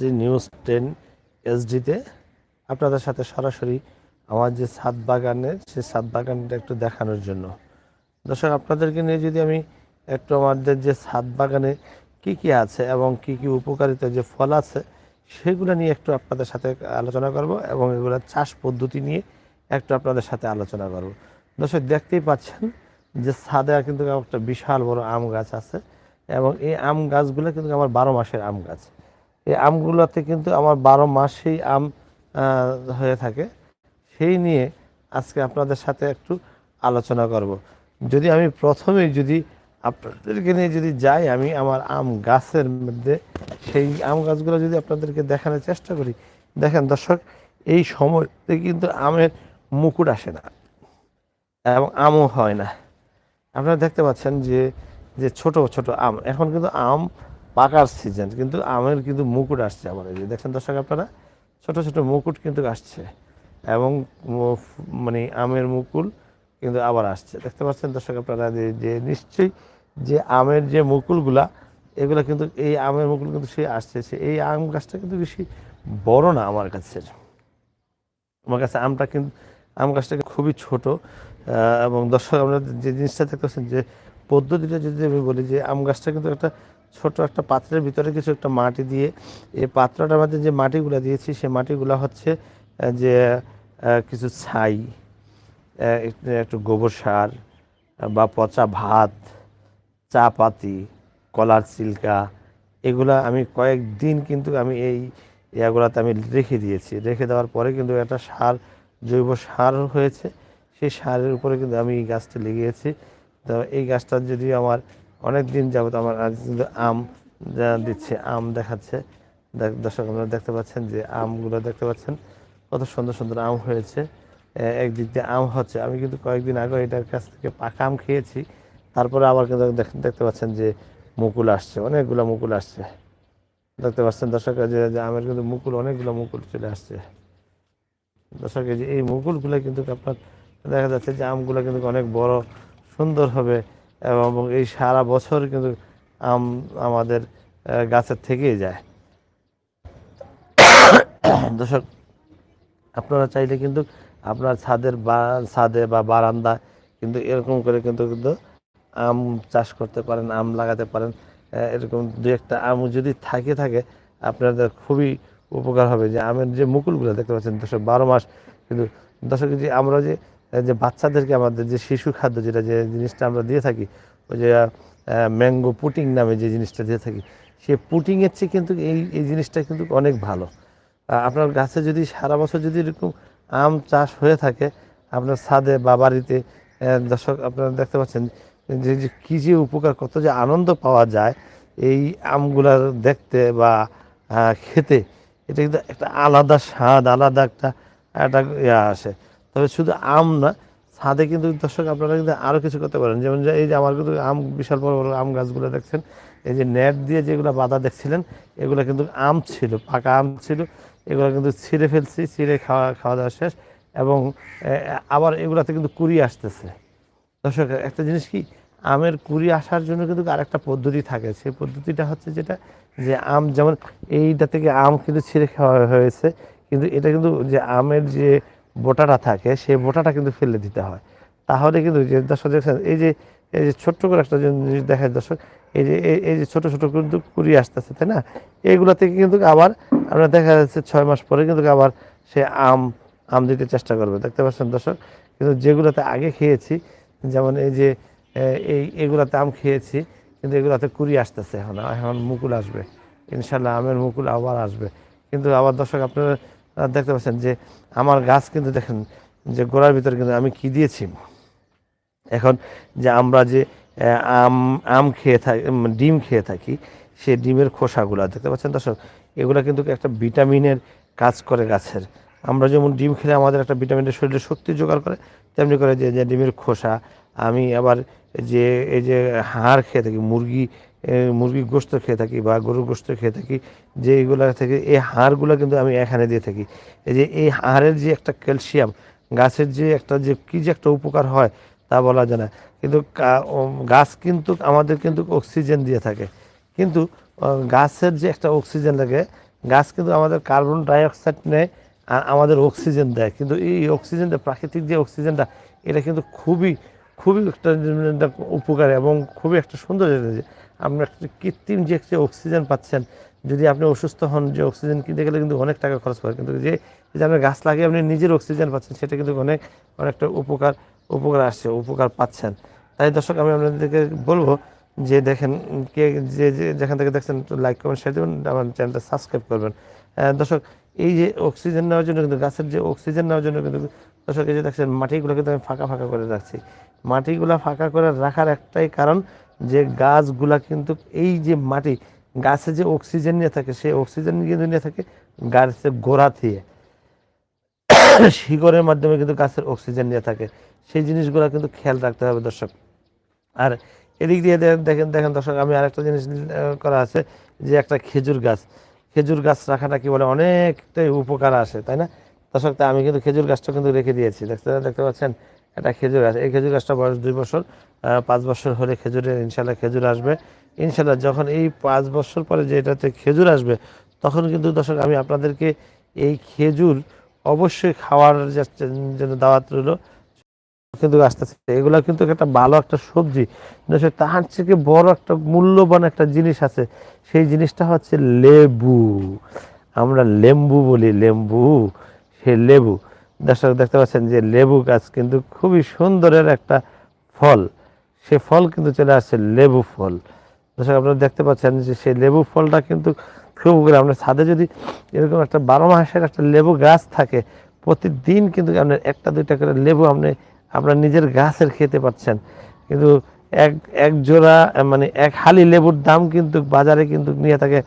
আসছি news ten এসডিতে আপনাদের সাথে সরাসরি আমার যে ছাদ বাগানের, সেই ছাদ বাগানটা একটু দেখানোর জন্য। দর্শক, আপনাদেরকে নিয়ে যদি আমি একটু আমাদের যে ছাদ বাগানে কি কি আছে এবং কি কি উপকারিতা যে ফল আছে, সেগুলো নিয়ে একটু আপনাদের সাথে আলোচনা করব এবং এগুলো চাষ পদ্ধতি নিয়ে একটু আপনাদের সাথে আলোচনা করব। দর্শক, দেখতেই পাচ্ছেন যে ছাদে কিন্তু একটা বিশাল বড় আম গাছ আছে এবং এই আম গাছগুলো কিন্তু আমার বারো মাসের আম গাছ। এই আমগুলোতে কিন্তু আমার বারো মাসেই আম হয়ে থাকে। সেই নিয়ে আজকে আপনাদের সাথে একটু আলোচনা করব। যদি আমি প্রথমেই যদি আপনাদেরকে নিয়ে যদি যাই, আমি আমার আম গাছের মধ্যে, সেই আম গাছগুলো যদি আপনাদেরকে দেখানোর চেষ্টা করি। দেখেন দর্শক, এই সময়তে কিন্তু আমের মুকুট আসে না এবং আমও হয় না। আপনারা দেখতে পাচ্ছেন যে যে ছোট ছোট আম। এখন কিন্তু আম পাকার সিজন কিন্তু আমের কিন্তু মুকুট আসছে আবার এই যে, দেখছেন দর্শক আপনারা? ছোট ছোট মুকুট কিন্তু আসছে এবং মানে আমের মুকুল কিন্তু আবার আসছে। দেখতে পাচ্ছেন দর্শক আপনারা যে নিশ্চয়ই যে আমের যে মুকুলগুলা, এগুলো কিন্তু এই আমের মুকুল কিন্তু সে আসছে। সে এই আম গাছটা কিন্তু বেশি বড় না আমার কাছে। আমার কাছে আমটা কিন্তু আম গাছটা খুবই ছোট। এবং দর্শক আমরা যে জিনিসটা দেখতে পাচ্ছেন যে, পদ্ধতিটা যদি আমি বলি যে, আম গাছটা কিন্তু একটা ছোট একটা পাত্রের ভিতরে কিছু একটা মাটি দিয়ে এই পাত্রটার মধ্যে যে মাটিগুলো দিয়েছি সেই মাটিগুলো হচ্ছে যে কিছু ছাই একটু- গোবর সার বা পচা ভাত চা পাতি কলার চিল্কা এগুলা আমি কয়েকদিন কিন্তু আমি এই ইয়াগুলাতে আমি রেখে দিয়েছি। রেখে দেওয়ার পরে কিন্তু একটা সার, জৈব সার হয়েছে। সেই সারের উপরে কিন্তু আমি এই গাছটা লেগিয়েছি। তো এই গাছটা যদি আমার অনেক দিন যাবত আমার কিন্তু আম যা দিচ্ছে, আম দেখাচ্ছে। দেখ- দর্শক, আপনারা দেখতে পাচ্ছেন যে আমগুলো দেখতে পাচ্ছেন, কত সুন্দর সুন্দর আম হয়েছে। একদিক দিয়ে আম হচ্ছে। আমি কিন্তু কয়েকদিন আগে এটার কাছ থেকে পাকা আম খেয়েছি। তারপরে আবার কিন্তু দেখ- দেখতে পাচ্ছেন যে মুকুল আসছে, অনেকগুলো মুকুল আসছে। দেখতে পাচ্ছেন দর্শক যে আমের কিন্তু মুকুল, অনেকগুলো মুকুল চলে আসছে। দর্শক এই মুকুলগুলো কিন্তু আপনার দেখা যাচ্ছে যে আমগুলো কিন্তু অনেক বড়, সুন্দর হবে। এবং এই সারা বছর কিন্তু আম আমাদের গাছের থেকেই যায়। দর্শক, আপনারা চাইলে কিন্তু আপনার ছাদের বা, ছাদে বা বারান্দা কিন্তু এরকম করে কিন্তু কিন্তু আম চাষ করতে পারেন, আম লাগাতে পারেন। এরকম দু একটা আম যদি থাকে থাকে, আপনাদের খুবই উপকার হবে। যে আমের যে মুকুলগুলো দেখতে পাচ্ছেন দর্শক, বারো মাস কিন্তু দর্শক যে আমরা যে যে বাচ্চাদেরকে আমাদের যে শিশু খাদ্য যেটা যে জিনিসটা আমরা দিয়ে থাকি, ওই যে ম্যাঙ্গো পুটিং নামে যে জিনিসটা দিয়ে থাকি, সে পুটিংয়ের চেয়ে কিন্তু এই এই জিনিসটা কিন্তু অনেক ভালো। আপনার গাছে যদি সারা বছর যদি এরকম আম চাষ হয়ে থাকে, আপনার ছাদে বা বাড়িতে দর্শক আপনারা দেখতে পাচ্ছেন যে যে কী যে উপকার, কত যে আনন্দ পাওয়া যায় এই আমগুলার দেখতে বা খেতে। এটা কিন্তু একটা আলাদা স্বাদ, আলাদা একটা একটা ইয়ে আসে। তবে শুধু আম না, ছাদে কিন্তু দর্শক আপনারা কিন্তু আরও কিছু করতে পারেন। যেমন এই যে আমার কিন্তু আম বিশাল বড় বড় আম গাছগুলো দেখছেন, এই যে নেট দিয়ে যেগুলো বাধা দেখছিলেন, এগুলো কিন্তু আম ছিল, পাকা আম ছিল, এগুলো কিন্তু ছিঁড়ে ফেলছি, ছিঁড়ে খাওয়া খাওয়া দাওয়া শেষ এবং আবার এগুলাতে কিন্তু কুড়ি আসতেছে। দর্শক, একটা জিনিস কি, আমের কুড়ি আসার জন্য কিন্তু আরেকটা পদ্ধতি থাকে। সেই পদ্ধতিটা হচ্ছে যেটা, যে আম যেমন এইটা থেকে আম কিন্তু ছিঁড়ে খাওয়া হয়েছে, কিন্তু এটা কিন্তু যে আমের যে বোটাটা থাকে, সেই বোটাটা কিন্তু ফেলে দিতে হয়। তাহলে কিন্তু যে দর্শক দেখছেন, এই যে এই যে ছোট্ট করে একটা জিনিস দেখায় দর্শক, এই যে, এই- যে ছোট ছোট কিন্তু কুড়ি আসতেছে, তাই না? এইগুলো থেকে কিন্তু আবার আমরা দেখা যাচ্ছে ছয় মাস পরে কিন্তু আবার সে আম আম দিতে চেষ্টা করবে। দেখতে পাচ্ছেন দর্শক, কিন্তু যেগুলোতে আগে খেয়েছি, যেমন এই যে এই, এগুলাতে আম খেয়েছি, কিন্তু এগুলাতে কুড়ি আসতেছে এখন এখন মুকুল আসবে। ইনশাল্লাহ আমের মুকুল আবার আসবে। কিন্তু আবার দর্শক আপনারা দেখতে পাচ্ছেন যে আমার গাছ কিন্তু দেখেন যে গোড়ার ভিতরে কিন্তু আমি কি দিয়েছি? এখন যে আমরা যে আম আম খেয়ে থাকি ডিম খেয়ে থাকি, সেই ডিমের খোসাগুলো, দেখতে পাচ্ছেন দর্শক? এগুলো কিন্তু একটা ভিটামিনের কাজ করে গাছের। আমরা যেমন ডিম খেলে আমাদের একটা ভিটামিনের শরীরে শক্তি জোগাড় করে, তেমনি করে যে ডিমের খোসা, আমি আবার যে, এই যে হাড় খেয়ে থাকি, মুরগি মুরগির গোস্ত খেয়ে থাকি বা গরুর গোস্ত খেয়ে থাকি, যে এইগুলো থেকে, এই হাড়গুলো কিন্তু আমি এখানে দিয়ে থাকি। এই যে এই হাড়ের যে একটা ক্যালসিয়াম, গাছের যে একটা যে কী যে একটা উপকার হয় তা বলা যায় না। কিন্তু গাছ কিন্তু আমাদের কিন্তু অক্সিজেন দিয়ে থাকে। কিন্তু গাছের যে একটা অক্সিজেন লাগে, গাছ কিন্তু আমাদের কার্বন ডাইঅক্সাইড নেয় আর আমাদের অক্সিজেন দেয়। কিন্তু এই অক্সিজেনটা প্রাকৃতিক যে অক্সিজেনটা, এটা কিন্তু খুবই খুবই একটা উপকার এবং খুবই একটা সুন্দর আপনার কৃত্রিম যে একটা অক্সিজেন পাচ্ছেন, যদি আপনি অসুস্থ হন, যে অক্সিজেন কিনতে গেলে কিন্তু অনেক টাকা খরচ করে কিন্তু যে যে আপনার গাছ লাগিয়ে আপনি নিজের অক্সিজেন পাচ্ছেন, সেটা কিন্তু অনেক, অনেকটা উপকার উপকার আসছে, উপকার পাচ্ছেন। তাই দর্শক, আমি আপনাদেরকে বলব যে, দেখেন, কে, যে যেখান থেকে দেখছেন লাইক কমেন্ট শেয়ার দেবেন, আমার চ্যানেলটা সাবস্ক্রাইব করবেন। দর্শক, এই যে অক্সিজেন নেওয়ার জন্য কিন্তু, গাছের যে অক্সিজেন নেওয়ার জন্য কিন্তু, দর্শক, এই যে দেখছেন মাটিগুলো কিন্তু আমি ফাঁকা ফাঁকা করে রাখছি। মাটিগুলো ফাঁকা করে রাখার একটাই কারণ যে গাছগুলা কিন্তু এই যে মাটি, গাছে যে অক্সিজেন নিয়ে থাকে, সেই অক্সিজেন কিন্তু নিয়ে থাকে গাছের গোড়া দিয়ে। শিকড়ের মাধ্যমে কিন্তু গাছের অক্সিজেন নিয়ে থাকে। সেই জিনিসগুলো কিন্তু খেয়াল রাখতে হবে দর্শক। আর এদিক দিয়ে দেখেন দেখেন দর্শক, আমি আরেকটা জিনিস করা আছে যে একটা খেজুর গাছ। খেজুর গাছ রাখাটা কি বলে, অনেকটাই উপকার আসে, তাই না? দর্শক আমি কিন্তু খেজুর গাছটা কিন্তু রেখে দিয়েছি। দেখতে দেখতে পাচ্ছেন? এটা খেজুর গাছ। এই খেজুর গাছটা বয়স দুই বছর পাঁচ বছর হলে খেজুরের ইনশাল্লাহ খেজুর আসবে। ইনশাল্লাহ যখন এই পাঁচ বছর পরে যে এটাতে খেজুর আসবে, তখন কিন্তু দর্শক, আমি আপনাদেরকে এই খেজুর অবশ্যই খাওয়ার জন্য দাওয়াত রইল কিন্তু আসতেছে। এগুলো কিন্তু একটা ভালো একটা সবজি। তার থেকে বড় একটা মূল্যবান একটা জিনিস আছে, সেই জিনিসটা হচ্ছে লেবু। আমরা লেম্বু বলি, লেম্বু, সে লেবু। দর্শক দেখতে পাচ্ছেন যে লেবু গাছ কিন্তু খুবই সুন্দরের একটা ফল। সে ফল কিন্তু চলে আসছে লেবু ফল। দর্শক আপনারা দেখতে পাচ্ছেন যে সেই লেবু ফলটা কিন্তু খুব আপনার ছাদে যদি এরকম একটা বারো মাসের একটা লেবু গাছ থাকে, প্রতিদিন কিন্তু আপনার একটা, দুইটা করে লেবু আপনি, আপনার নিজের গাছের খেতে পাচ্ছেন। কিন্তু এক এক জোড়া মানে এক হালি লেবুর দাম কিন্তু বাজারে কিন্তু নিয়ে থাকে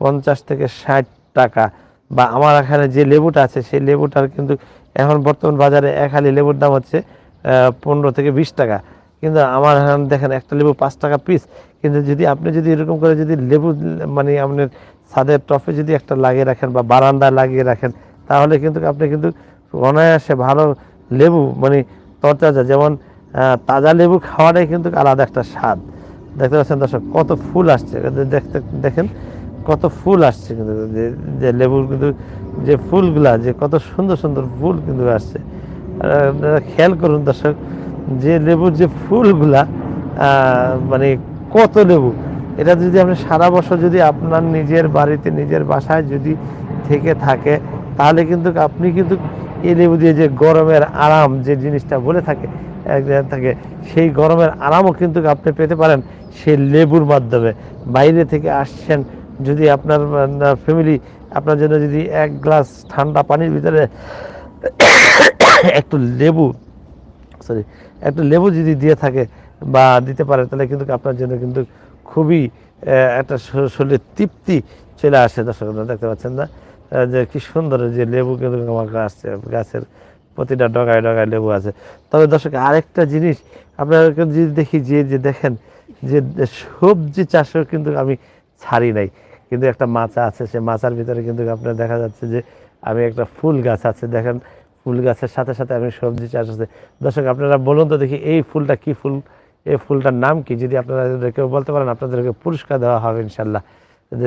পঞ্চাশ থেকে ষাট টাকা। বা আমার এখানে যে লেবুটা আছে, সেই লেবুটার কিন্তু এখন বর্তমান বাজারে এক হালি লেবুর দাম হচ্ছে পনেরো থেকে বিশ টাকা। কিন্তু আমার এখানে দেখেন, একটা লেবু পাঁচ টাকা পিস কিন্তু যদি আপনি যদি এরকম করে যদি লেবু মানে আপনার ছাদের টফে যদি একটা লাগিয়ে রাখেন বা বারান্দায় লাগিয়ে রাখেন, তাহলে কিন্তু আপনি কিন্তু অনায়াসে ভালো লেবু মানে তরতাজা, যেমন তাজা লেবু খাওয়াটাই কিন্তু আলাদা একটা স্বাদ। দেখতে পাচ্ছেন দর্শক, কত ফুল আসছে। দেখতে, দেখেন কত ফুল আসছে কিন্তু যে লেবুর কিন্তু, যে ফুলগুলা, যে কত সুন্দর সুন্দর ফুল কিন্তু আসছে। আপনারা খেয়াল করুন দর্শক, যে লেবুর যে ফুলগুলা মানে কত লেবু, এটা যদি আপনি সারা বছর যদি আপনার নিজের বাড়িতে, নিজের বাসায় যদি থেকে থাকে, তাহলে কিন্তু আপনি কিন্তু এই লেবু দিয়ে যে গরমের আরাম, যে জিনিসটা বলে থাকে থাকে, সেই গরমের আরামও কিন্তু আপনি পেতে পারেন সেই লেবুর মাধ্যমে। বাইরে থেকে আসছেন যদি আপনার ফ্যামিলি আপনার জন্য যদি এক গ্লাস ঠান্ডা পানির ভিতরে একটু লেবু সরি একটু লেবু যদি দিয়ে থাকে বা দিতে পারে, তাহলে কিন্তু আপনার জন্য কিন্তু খুবই একটা শ- শরীরে তৃপ্তি চলে আসে দর্শক দেখতে পাচ্ছেন না? যে কি সুন্দর যে লেবু কিন্তু আমার আসছে, গাছের প্রতিটা ডগায় ডগায় লেবু আছে। তবে দর্শক, আরেকটা জিনিস আপনাদেরকে যদি দেখি, যে যে দেখেন যে সবজি চাষও কিন্তু আমি ছাড়ি নাই। কিন্তু একটা মাচা আছে, সে মাচার ভিতরে কিন্তু আপনার দেখা যাচ্ছে যে আমি একটা ফুল গাছ আছে, দেখেন ফুল গাছের সাথে সাথে আমি সবজি চাষ আছে। দর্শক, আপনারা বলুন তো দেখি এই ফুলটা কি ফুল? এই ফুলটার নাম কি? যদি আপনারা কেউ বলতে পারেন, আপনাদেরকে পুরস্কার দেওয়া হবে ইনশাল্লাহ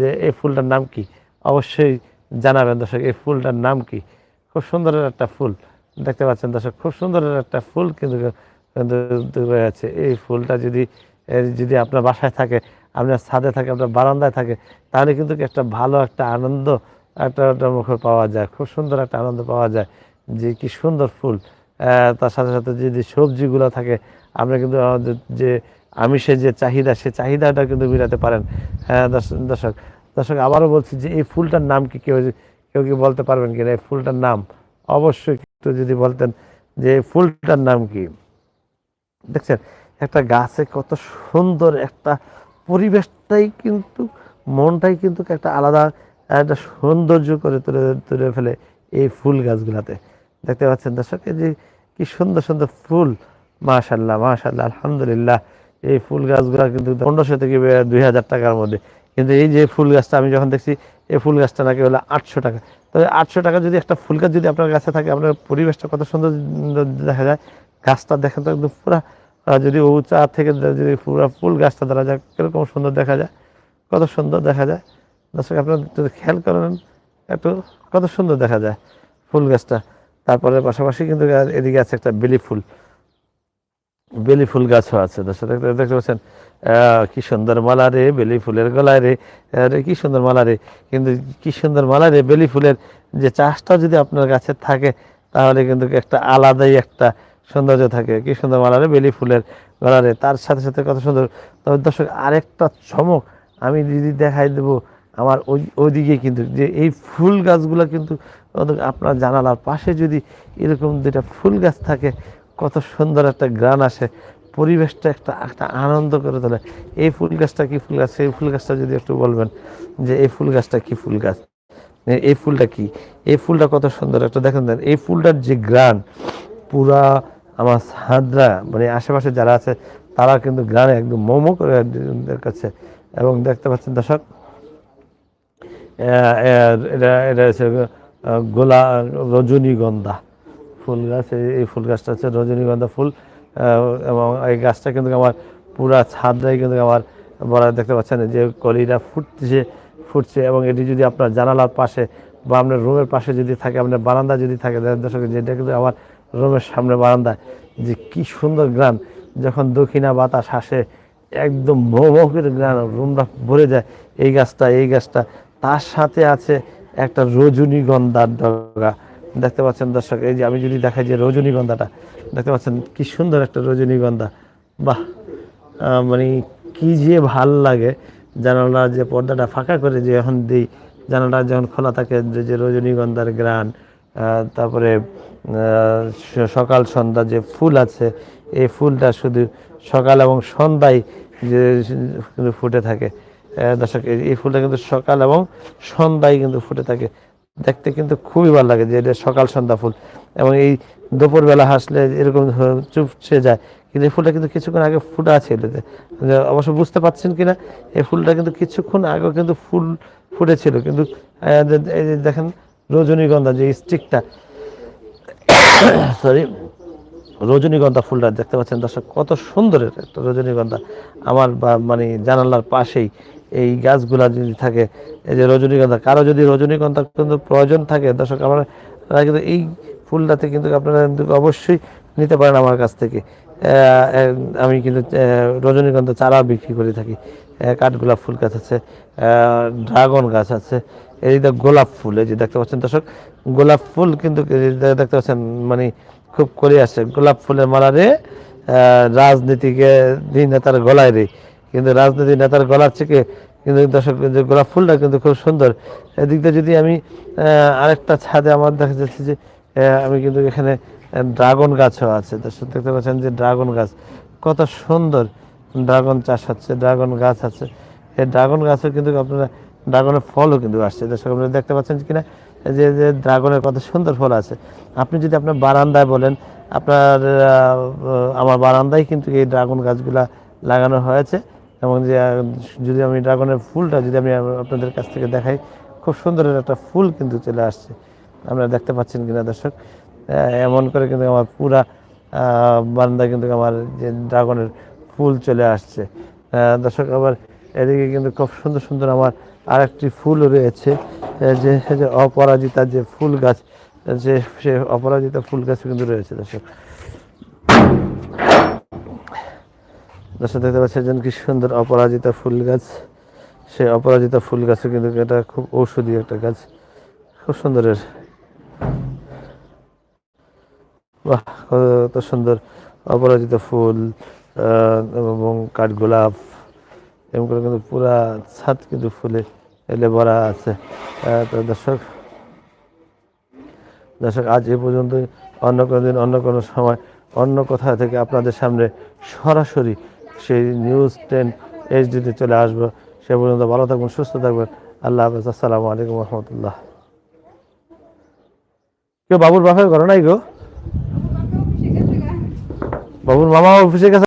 যে এই ফুলটার নাম কি? অবশ্যই জানাবেন দর্শক, এই ফুলটার নাম কি? খুব সুন্দরের একটা ফুল। দেখতে পাচ্ছেন দর্শক, খুব সুন্দরের একটা ফুল কিন্তু কিন্তু রয়ে এই ফুলটা যদি যদি আপনার বাসায় থাকে আপনার ছাদে থাকে, আপনার বারান্দায় থাকে, তাহলে কিন্তু একটা ভালো একটা আনন্দ, একটা একটা মুখে পাওয়া যায়। খুব সুন্দর একটা আনন্দ পাওয়া যায় যে কি সুন্দর ফুল। তার সাথে সাথে যদি সবজিগুলো থাকে, আমরা কিন্তু যে আমিষের যে চাহিদা, সে চাহিদাটা কিন্তু মেটাতে পারেন। হ্যাঁ দর্শ- দর্শক দর্শক, আবারও বলছি যে এই ফুলটার নাম কি কেউ কেউ কি বলতে পারবেন কিনা? এই ফুলটার নাম অবশ্যই একটু যদি বলতেন যে এই ফুলটার নাম কি? দেখছেন, একটা গাছে কত সুন্দর একটা পরিবেশটাই কিন্তু, মনটাই কিন্তু একটা আলাদা, একটা সৌন্দর্য করে তুলে তুলে ফেলে এই ফুল গাছগুলাতে। দেখতে পাচ্ছেন দর্শক যে কি সুন্দর সুন্দর ফুল। মাশাল্লাহ মাশাল্লাহ আলহামদুলিল্লাহ। এই ফুল গাছগুলা কিন্তু পনেরোশো থেকে দুই হাজার টাকার মধ্যে। কিন্তু এই যে ফুল গাছটা আমি যখন দেখছি, এই ফুল গাছটা নাকি হলো আটশো টাকা। তবে আটশো টাকা যদি একটা ফুল গাছ যদি আপনার কাছে থাকে, আপনার পরিবেশটা কত সুন্দর দেখা যায়। গাছটা দেখেন তো একদম পুরা আহ, যদি ও উঁচা থেকে যদি পুরো ফুল গাছটা ধরা যায় কীরকম সুন্দর দেখা যায় কত সুন্দর দেখা যায়। দর্শক আপনারা যদি খেয়াল করেন একটু কত সুন্দর দেখা যায় ফুল গাছটা। তারপরে পাশাপাশি কিন্তু এদিকে আছে একটা বেলি ফুল। বেলি ফুল গাছও আছে। দর্শক দেখতে পাচ্ছেন কি সুন্দর মালা রে বেলি ফুলের গলায় রে কি সুন্দর মালা রে। কিন্তু কি সুন্দর মালা রে বেলি ফুলের যে চাষটা যদি আপনার কাছে থাকে তাহলে কিন্তু একটা আলাদাই একটা সৌন্দর্য থাকে। কি সুন্দর মালারে বেলি ফুলের গলারে। তার সাথে সাথে কত সুন্দর। তবে দর্শক, আরেকটা চমক আমি যদি দেখাই দেবো, আমার ওই, ওইদিকে কিন্তু যে এই ফুল গাছগুলো কিন্তু আপনার জানালার পাশে যদি এরকম দুটা ফুল গাছ থাকে, কত সুন্দর একটা গ্রান আসে। পরিবেশটা একটা একটা আনন্দ করে তোলে। এই ফুল গাছটা কি ফুল গাছ? সেই ফুল গাছটা যদি একটু বলবেন যে এই ফুল গাছটা কি ফুল গাছ? এই ফুলটা কি? এই ফুলটা কত সুন্দর। একটা দেখেন দেন, এই ফুলটার যে গ্রান পুরা আমার সাদরা মানে আশেপাশে যারা আছে, তারা কিন্তু গ্রামে একদম মোমো করে কাছে। এবং দেখতে পাচ্ছেন দর্শক এটা এটা হচ্ছে গোলা রজনীগন্ধা ফুল গাছ। এই- ফুল গাছটা হচ্ছে রজনীগন্ধা ফুল। এবং এই গাছটা কিন্তু আমার পুরা ছাদটাই কিন্তু আমার বড় দেখতে পাচ্ছেন যে কলিটা ফুটছে ফুটছে। এবং এটি যদি আপনার জানালার পাশে বা আপনার রুমের পাশে যদি থাকে, আপনার বারান্দা যদি থাকে, দর্শক, যেটা কিন্তু আমার রুমের সামনে বারান্দায়, যে কি সুন্দর গ্রাম। যখন দক্ষিণা বাতাস আসে, একদম মোমকের গ্রাম, রুমটা ভরে যায়, এই গাছটা এই গাছটা। তার সাথে আছে একটা রজনীগন্ধার ডগা। দেখতে পাচ্ছেন দর্শক, এই যে আমি যদি দেখাই যে রজনীগন্ধাটা, দেখতে পাচ্ছেন কি সুন্দর একটা রজনীগন্ধা। বাহ! মানে কি যে ভালো লাগে। জানালা যে পর্দাটা ফাঁকা করে যে এখন দিই জানালা যখন খোলা থাকে যে রজনীগন্ধার গ্রান তারপরে সকাল, সন্ধ্যা যে ফুল আছে, এই ফুলটা শুধু সকাল এবং সন্ধ্যায় যে ফুটে থাকে। দর্শক, এই- ফুলটা কিন্তু সকাল এবং সন্ধ্যায় কিন্তু ফুটে থাকে। দেখতে কিন্তু খুবই ভালো লাগে যে এটা সকাল, সন্ধ্যা ফুল। এবং এই দুপুরবেলা হাসলে এরকম চুপসে যায়। কিন্তু এই ফুলটা কিন্তু কিছুক্ষণ আগে ফুটা ছিল। অবশ্য বুঝতে পারছেন কিনা, এই ফুলটা কিন্তু কিছুক্ষণ আগে কিন্তু ফুল ফুটেছিল। কিন্তু দেখেন রজনীগন্ধা যে স্টিকটা সরি রজনীগন্ধা ফুলটা দেখতে পাচ্ছেন দর্শক, কত সুন্দরের একটা রজনীগন্ধা। আমার মানে জানালার পাশেই এই গাছগুলা যদি থাকে, এই যে রজনীগন্ধা, কারও যদি রজনীগন্ধা কিন্তু প্রয়োজন থাকে, দর্শক, আমার কিন্তু এই ফুলটাতে কিন্তু আপনারা কিন্তু অবশ্যই নিতে পারেন আমার কাছ থেকে। আমি কিন্তু রজনীগন্ধা চারা বিক্রি করে থাকি। কাঠগোলাপ ফুল গাছ আছে ড্রাগন গাছ আছে এই যে গোলাপ ফুল, এই যে দেখতে পাচ্ছেন দর্শক, গোলাপ ফুল কিন্তু দেখতে পাচ্ছেন মানে খুব করে আসছে গোলাপ ফুলের মালা রে রাজনীতিকে নেতার গলায় রে কিন্তু রাজনীতি নেতার গলার থেকে কিন্তু দর্শক যে গোলাপ ফুলটা কিন্তু খুব সুন্দর। এদিক দিয়ে যদি আমি আরেকটা ছাদে আমার দেখা যাচ্ছে যে আমি কিন্তু এখানে ড্রাগন গাছও আছে। দর্শক, দেখতে পাচ্ছেন যে ড্রাগন গাছ, কত সুন্দর ড্রাগন চাষ হচ্ছে, ড্রাগন গাছ আছে। এই ড্রাগন গাছও কিন্তু আপনারা ড্রাগনের ফলও কিন্তু আসছে। দর্শক আপনারা দেখতে পাচ্ছেন কিনা, যে যে ড্রাগনের কত সুন্দর ফল আছে। আপনি যদি আপনার বারান্দায় বলেন, আপনার আমার বারান্দায় কিন্তু এই ড্রাগন গাছগুলা লাগানো হয়েছে এবং যে, যদি আমি ড্রাগনের ফুলটা যদি আমি আপনাদের কাছ থেকে দেখাই, খুব সুন্দর একটা ফুল কিন্তু চলে আসছে। আপনারা দেখতে পাচ্ছেন কিনা দর্শক? এমন করে কিন্তু আমার পুরা বারান্দায় কিন্তু আমার যে ড্রাগনের ফুল চলে আসছে। দর্শক, আবার এদিকে কিন্তু খুব সুন্দর সুন্দর আমার আরেকটি ফুল রয়েছে যে যে অপরাজিতা যে ফুল গাছ, যে, সে অপরাজিতা ফুল গাছ কিন্তু রয়েছে, দর্শক। দর্শক, দেখতে পাচ্ছেন কি সুন্দর অপরাজিতা ফুল গাছ। সে অপরাজিতা ফুল গাছে কিন্তু এটা খুব ঔষধি একটা গাছ, খুব সুন্দরের। বাহ, কত সুন্দর অপরাজিত ফুল এবং কাঠগোলাপ। এরকম করে কিন্তু পুরা ছাদ কিন্তু ফুলে এলে ভরা আছে। তো দর্শক দর্শক, আজ এ পর্যন্ত অন্য কোনো দিন, অন্য কোনো সময়, অন্য কোথা থেকে আপনাদের সামনে সরাসরি সেই নিউজ টেন এইচডিতে চলে আসব। সে পর্যন্ত ভালো থাকবেন, সুস্থ থাকবেন। আল্লাহ হাফেজ। আসসালামু আলাইকুম রহমতুল্লাহ কেউ বাবুর বাপের ঘর নাই গো? বাবুর মামা অফিসে গেছে।